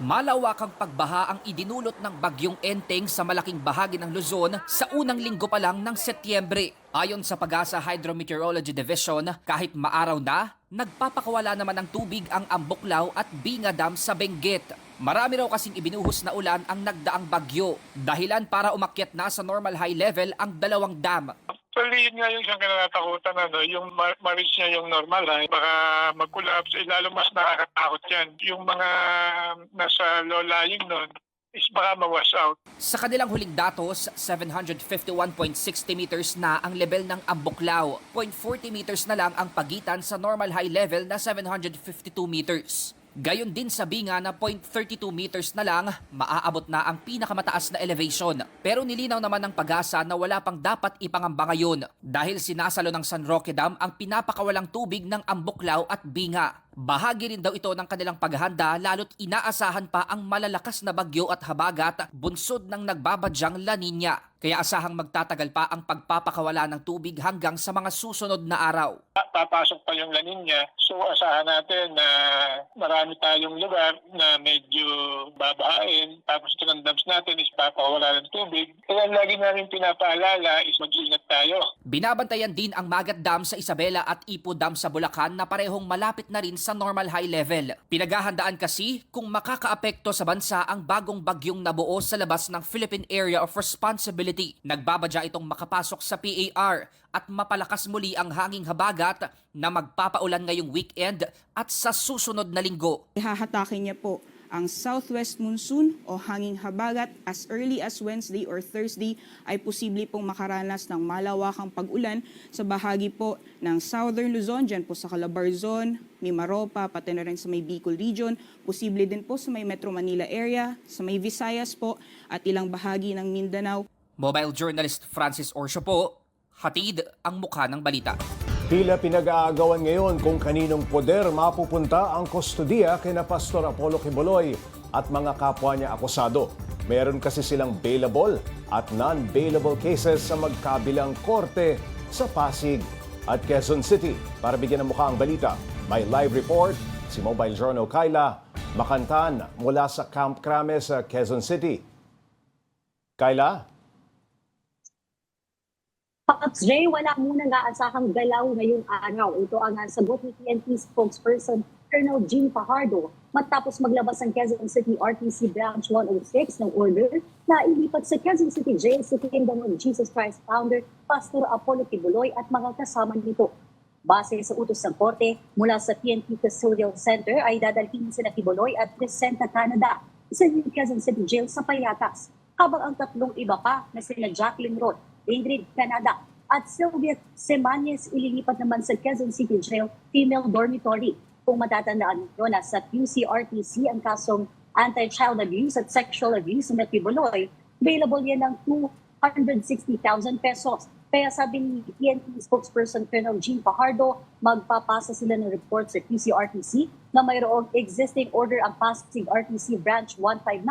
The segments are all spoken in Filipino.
Malawakang pagbaha ang idinulot ng bagyong Enteng sa malaking bahagi ng Luzon sa unang linggo pa lang ng Setyembre. Ayon sa Pag-asa Hydrometeorology Division, kahit maaraw na, nagpapakawala naman ng tubig ang Ambuklaw at Binga Dam sa Benguet. Marami raw kasing ibinuhos na ulan ang nagdaang bagyo. Dahilan para umakyat na sa normal high level ang dalawang dam. Actually, yun nga yung siyang kinatatakutan, ano, yung ma- niya yung normal, ha? baka mag-collapse, eh, lalo mas nakakatakot yan. Yung mga nasa low lying nun, is baka ma-wash out. Sa kanilang huling datos, 751.60 meters na ang level ng Ambuklaw. 0.40 meters na lang ang pagitan sa normal high level na 752 meters. Gayon din sa Binga na 0.32 meters na lang, maaabot na ang pinakamataas na elevation. Pero nilinaw naman ng pag-asa na wala pang dapat ipangamba ngayon dahil sinasalo ng San Roque Dam ang pinapakawalang tubig ng Ambuklaw at Binga. Bahagi rin daw ito ng kanilang paghahanda lalo't inaasahan pa ang malalakas na bagyo at habagat bunsod ng nagbabadyang La Nina. Kaya asahang magtatagal pa ang pagpapakawala ng tubig hanggang sa mga susunod na araw. Pa- Papasok pa yung lanin niya, so asahan natin na marami tayong lugar na medyo babahain, tapos ito ng dams natin is papakawala ng tubig. Kaya lagi namin pinapaalala is mag-ingat tayo. Binabantayan din ang Magat Dam sa Isabela at Ipo Dam sa Bulacan na parehong malapit na rin sa normal high level. Pinaghahandaan kasi kung makakaapekto sa bansa ang bagong bagyong nabuo sa labas ng Philippine Area of Responsibility. Nagbabadya itong makapasok sa PAR at mapalakas muli ang hanging habagat na magpapaulan ngayong weekend at sa susunod na linggo. Ihahatakin niya po ang southwest monsoon o hanging habagat as early as Wednesday or Thursday ay posible pong makaranas ng malawakang pag-ulan sa bahagi po ng southern Luzon, dyan po sa Calabarzon, Mimaropa, pati na rin sa may Bicol region, posible din po sa may Metro Manila area, sa may Visayas po, at ilang bahagi ng Mindanao. Mobile journalist Francis Orsio po, hatid ang mukha ng balita. Tila pinag-aagawan ngayon kung kaninong poder mapupunta ang kustodiya kina Pastor Apollo Quiboloy at mga kapwa niya akusado. Meron kasi silang bailable at non-bailable cases sa magkabilang korte sa Pasig at Quezon City. Para bigyan ng mukha ang balita, may live report si Mobile Journal Kyla Makantan mula sa Camp Crame sa Quezon City. Kyla? Pops J, wala muna naasahang galaw ngayong araw. Ito ang sagot ni PNP spokesperson Colonel Jean Fajardo matapos maglabas ang Quezon City RTC Branch 106 ng order na ilipat sa Quezon City Jail sa Kingdom of Jesus Christ founder Pastor Apollo Tibuloy at mga kasama nito. Base sa utos ng korte, mula sa PNP Custodial Center ay dadalhin sina Tibuloy at Crescenta, Canada sa New Quezon City Jail sa Payatas habang ang tatlong iba pa na sina Jacqueline Roth, Ingrid Canada at Sylvia Semanes ililipat naman sa Quezon City Jail Female Dormitory. Kung matatandaan nyo na sa QCRTC ang kasong anti-child abuse at sexual abuse na Tibuloy, available yan ng 260,000 pesos. Kaya sabi ni PNP spokesperson Colonel Jean Fajardo, magpapasa sila ng report sa QCRTC na mayroong existing order ang Pasig RTC Branch 159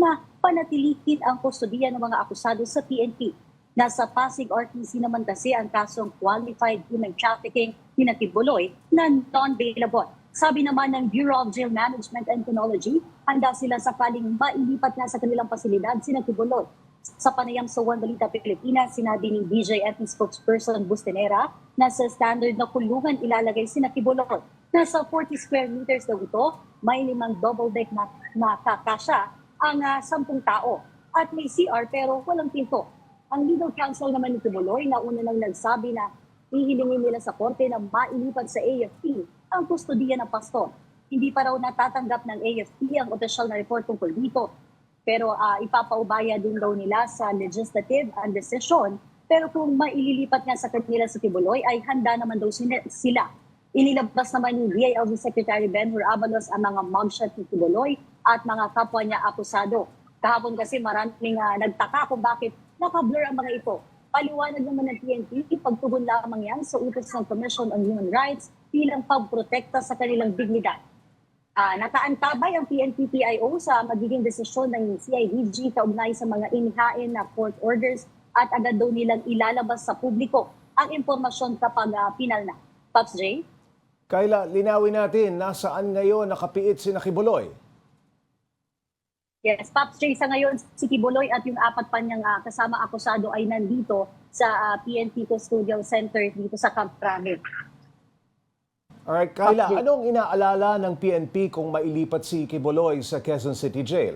na panatilihin ang kustodiya ng mga akusado sa PNP. Nasa Pasig RTC naman kasi ang kasong qualified human trafficking ni Natibuloy na non-bailable. Sabi naman ng Bureau of Jail Management and Technology, handa sila sakaling mailipat na sa kanilang pasilidad si Natibuloy. Sa panayam sa One Balita Pilipinas, sinabi ni DJFP spokesperson Bustenera na sa standard na kulungan ilalagay si Natibuloy. Nasa 40 square meters daw ito, may limang double deck na, na kakasya ang uh, 10 tao. At may CR pero walang pinto. Ang legal counsel naman ni Tibuloy na una nang nagsabi na hihilingin nila sa korte na mailipat sa AFP ang kustodiya ng pastor. Hindi pa raw natatanggap ng AFP ang opisyal na report tungkol dito. Pero uh, ipapaubaya din daw nila sa legislative ang desisyon. Pero kung maililipat nga sa kanila sa Tibuloy ay handa naman daw sila. Inilabas naman ni DILG Secretary Benhur Abalos ang mga mugshot ni Tibuloy at mga kapwa niya akusado. Kahapon kasi maraming uh, nagtaka kung bakit nakablur ang mga ito. Paliwanag naman ng PNP, pagtugon lamang yan sa utos ng Commission on Human Rights bilang pagprotekta sa kanilang dignidad. Uh, nakaantabay ang PNP-PIO sa magiging desisyon ng CIDG kaugnay sa mga inihain na court orders at agad daw nilang ilalabas sa publiko ang impormasyon kapag uh, pinal na. Pops J? Kayla, linawin natin nasaan ngayon nakapiit si Nakibuloy. Yes, Pops J, sa ngayon, si Kibuloy at yung apat pa niyang ah, kasama akusado ay nandito sa ah, PNP Custodial Center dito sa Camp Crame. Alright, Kyla, Okay. anong inaalala ng PNP kung mailipat si Kibuloy sa Quezon City Jail?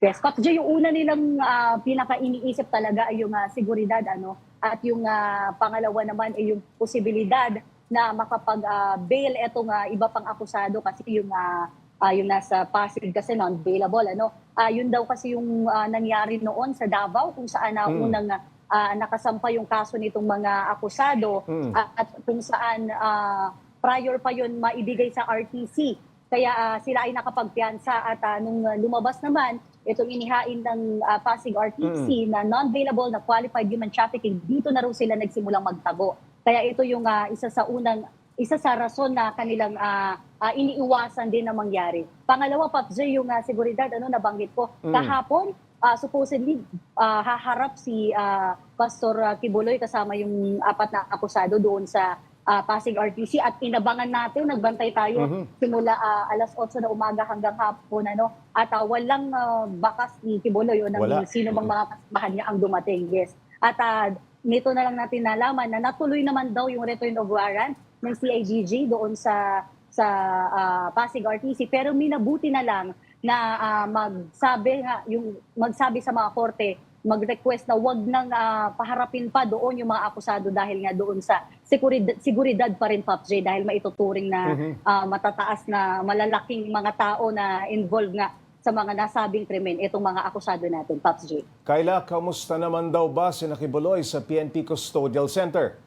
Yes, Pops J, yung una nilang ah, pinaka-iniisip talaga ay yung ah, seguridad, ano, at yung ah, pangalawa naman ay yung posibilidad na makapag-bail etong ah, iba pang akusado kasi yung ah, ah, yung nasa Pasig kasi non-bailable, ano. Ah, yun daw kasi yung ah, nangyari noon sa Davao kung saan na Mm. unang ah, nakasampa yung kaso nitong mga akusado Mm. at, at kung saan ah, prior pa yun maibigay sa RTC. Kaya ah, sila ay nakapagpiansa at ah, nung lumabas naman, itong inihain ng ah, Pasig RTC na non-bailable na qualified human trafficking, dito na raw sila nagsimulang magtago. Kaya ito yung ah, isa sa unang isa sa rason na kanilang ah, ah, iniiwasan din na mangyari. Pangalawa, J, yung ah, seguridad, ano, nabanggit ko, Mm. kahapon, ah, supposedly, ah, haharap si ah, Pastor ah, Kibuloy kasama yung apat na akusado doon sa ah, Pasig RTC at inabangan natin, nagbantay tayo Mhm. simula ah, alas 8 na umaga hanggang hapon ano at ah, walang ah, bakas ni Kibuloy o ng Wala. sino bang mga kasamahan niya ang dumating yes at ah, nito na lang natin nalaman na natuloy naman daw yung return of warrant ng CIDG doon sa sa ah, Pasig RTC pero minabuti na lang na ah, magsabi nga yung magsabi sa mga korte mag-request na wag nang ah, paharapin pa doon yung mga akusado dahil nga doon sa seguridad, seguridad pa rin Pops J dahil maituturing na ah, matataas na malalaking mga tao na involved nga sa mga nasabing krimen itong mga akusado natin Pops J. Kyla, kamusta naman daw ba si Kibuloy sa PNP Custodial Center?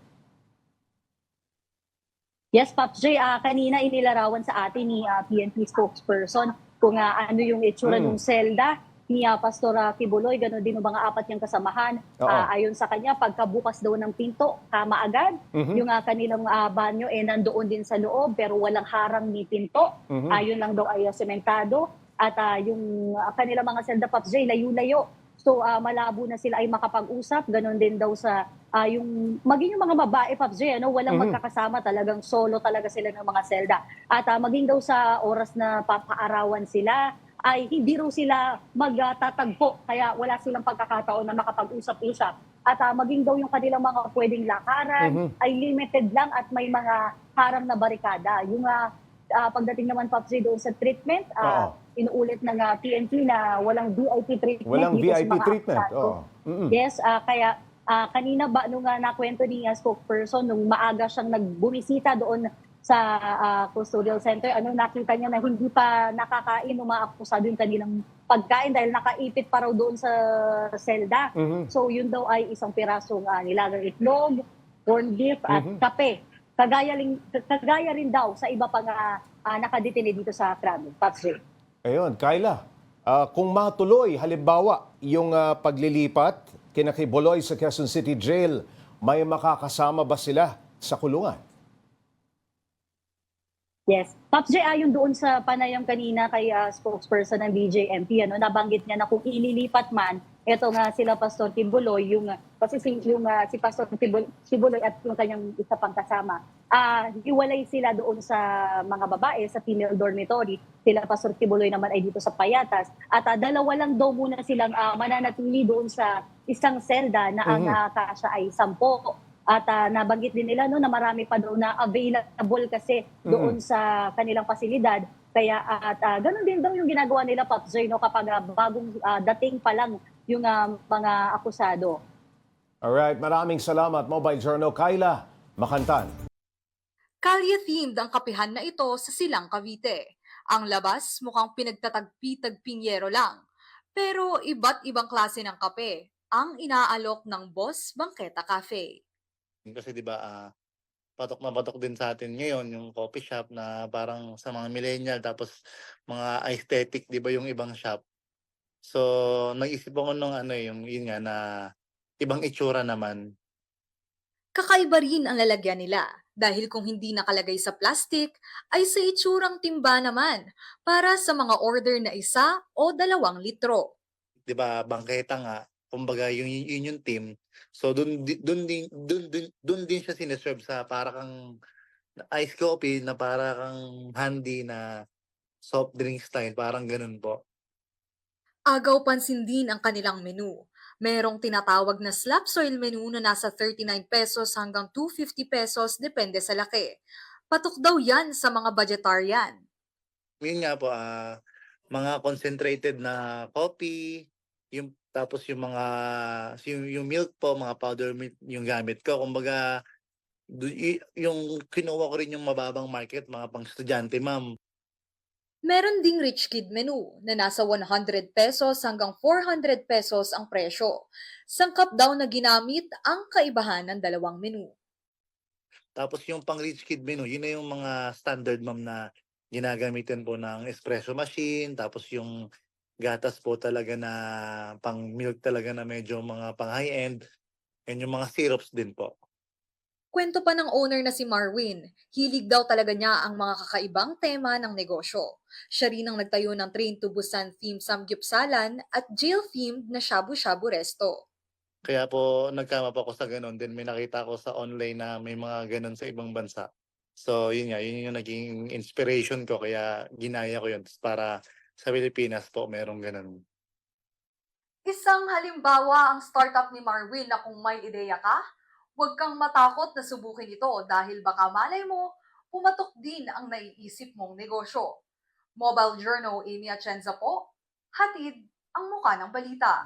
Yes, Pops J, ah, kanina inilarawan sa atin ni ah, PNP spokesperson kung ah, ano yung itsura Mm. ng selda ni ah, Pastor ah, Kibuloy, gano'n din yung mga apat niyang kasamahan. Oo. Ah, ayon sa kanya, pagkabukas daw ng pinto, kama agad. Mhm. Yung ah, kanilang ah, banyo eh nandoon din sa loob pero walang harang ni pinto. Mhm. Ayun lang daw ay sementado. At ah, yung ah, kanilang mga selda Pops J, layo-layo. So ah, malabo na sila ay makapag-usap. Ganon din daw sa ah, yung maging yung mga babae Pops J, ano, walang Mhm. magkakasama talagang solo talaga sila ng mga selda. At ah, maging daw sa oras na papaarawan sila ay hindi raw sila magtatagpo kaya wala silang pagkakataon na makapag-usap-usap. At ah, maging daw yung kanilang mga pwedeng lakaran Mhm. ay limited lang at may mga harang na barikada. Yung ah, ah, pagdating naman Pops J doon sa treatment, ah, inuulit ng ah, PNP na walang VIP treatment. Walang dito sa VIP mga treatment. Oo. Mhm. Yes, ah, kaya ah, kanina ba nung uh, nakwento ni ah, spokesperson nung maaga siyang nagbumisita doon sa ah, custodial center, ano nakita niya na hindi pa nakakain ng mga akusado yung kanilang pagkain dahil nakaipit pa raw doon sa selda. Mhm. So yun daw ay isang pirasong uh, nilagang itlog, corned beef at Mhm. kape. Kagaya rin, kagaya rin daw sa iba pang uh, nakadetine dito sa Krami. Patrick. Ayun, Kyla, ah, kung matuloy, halimbawa, yung ah, paglilipat kina Kibuloy sa Quezon City Jail, may makakasama ba sila sa kulungan? Yes. Pops J, ayon doon sa panayam kanina kay ah, spokesperson ng BJMP, ano, nabanggit niya na kung ililipat man, eto nga sila Pastor Tibuloy, yung, kasi si, yung, ah, si Pastor Tibul- Tibuloy at yung kanyang isa pang kasama, ah hiwalay sila doon sa mga babae, sa female dormitory. Sila Pastor Tibuloy naman ay dito sa Payatas. At ah, dalawa lang daw muna silang ah, mananatili doon sa isang selda na ang Mhm. ah, kasya ay sampo. At ah, nabanggit din nila no, na marami pa daw na available kasi doon sa kanilang pasilidad. Kaya at ah, ganun din daw yung ginagawa nila Pops Joy, no, kapag ah, bagong ah, dating pa lang yung ah, mga akusado. Alright, maraming salamat, Mobile Journal. Kyla, Makantan. Kalye-themed ang kapihan na ito sa Silang Cavite. Ang labas mukhang pinagtatagpi-tagpinyero lang. Pero iba't ibang klase ng kape ang inaalok ng Boss Bangketa Cafe. Kasi 'di ba, ah, patok na patok din sa atin ngayon yung coffee shop na parang sa mga millennial tapos mga aesthetic 'di ba yung ibang shop. So, nag-isip ako nung ano, yung yun nga na ibang itsura naman. Kakaiba rin ang lalagyan nila dahil kung hindi nakalagay sa plastic ay sa itsurang timba naman para sa mga order na isa o dalawang litro. 'Di ba, bangketa nga, kumbaga yun, yun, yun yung team. So dun di- dun din dun, dun, dun din siya sineserve sa para kang ice coffee na para kang handy na soft drink style, parang ganun po. Agaw pansin din ang kanilang menu. Merong tinatawag na slap soil menu na nasa 39 pesos hanggang 250 pesos depende sa laki. Patok daw yan sa mga budgetarian. Yun nga po, ah, mga concentrated na coffee, yung tapos yung mga yung, yung milk po, mga powder milk yung gamit ko. Kumbaga yung kinuha ko rin yung mababang market, mga pang estudyante, ma'am. Meron ding rich kid menu na nasa 100 pesos hanggang 400 pesos ang presyo. Sangkap daw na ginamit ang kaibahan ng dalawang menu. Tapos yung pang rich kid menu, yun na yung mga standard ma'am na ginagamitan po ng espresso machine, tapos yung gatas po talaga na pang milk talaga na medyo mga pang high end, and yung mga syrups din po. Kwento pa ng owner na si Marwin, hilig daw talaga niya ang mga kakaibang tema ng negosyo. Siya rin ang nagtayo ng Train to Busan themed Samgyupsalan at jail themed na Shabu Shabu Resto. Kaya po nagkama po ako sa ganun. Then may nakita ko sa online na may mga ganun sa ibang bansa. So yun nga, yun yung naging inspiration ko. Kaya ginaya ko yun para sa Pilipinas po merong ganun. Isang halimbawa ang startup ni Marwin na kung may ideya ka, huwag kang matakot na subukin ito dahil baka malay mo, pumatok din ang naiisip mong negosyo. Mobile Journal Amy Atienza po, hatid ang muka ng balita.